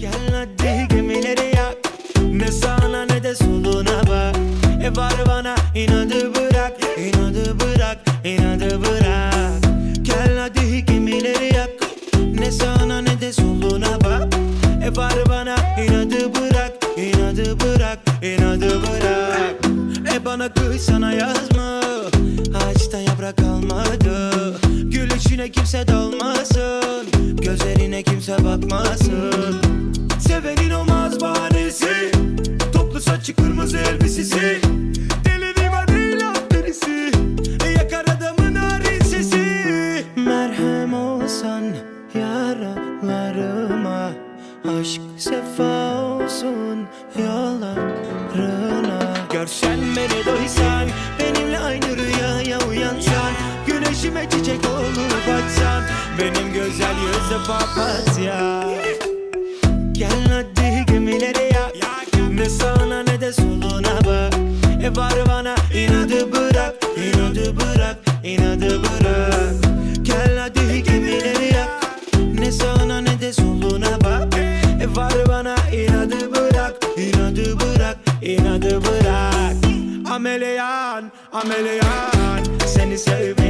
Gel hadi gemileri yak. Ne sağına ne de soluna bak. E var bana inadı bırak inadı bırak inadı bırak. Gel hadi gemileri yak. Ne sağına ne de soluna bak. E var bana inadı bırak inadı bırak inadı bırak. E bana kız sana yazma. Ağaçta yaprak kalmadı. Gülüşüne kimse dalmasın. Gözlerine kimse bakmasın Saçı kırmızı elbisesi. Deli diva değil derisi. Yakar adamın narin sesi. Merhem olsan yaralarıma Aşk sefa olsun yollarına. Görsen beni doysan Benimle aynı rüyaya uyansan Güneşime çiçek olup açsan Benim güzel yüzü papatya. Gel var bana. İnadı bırak inadı bırak inadı bırak. Gel hadi gemileri yak. Ne sağına ne de soluna bak. E var bana. İnadı bırak inadı bırak inadı bırak. Ameleyan ameleyan. Seni sev beni yol milyon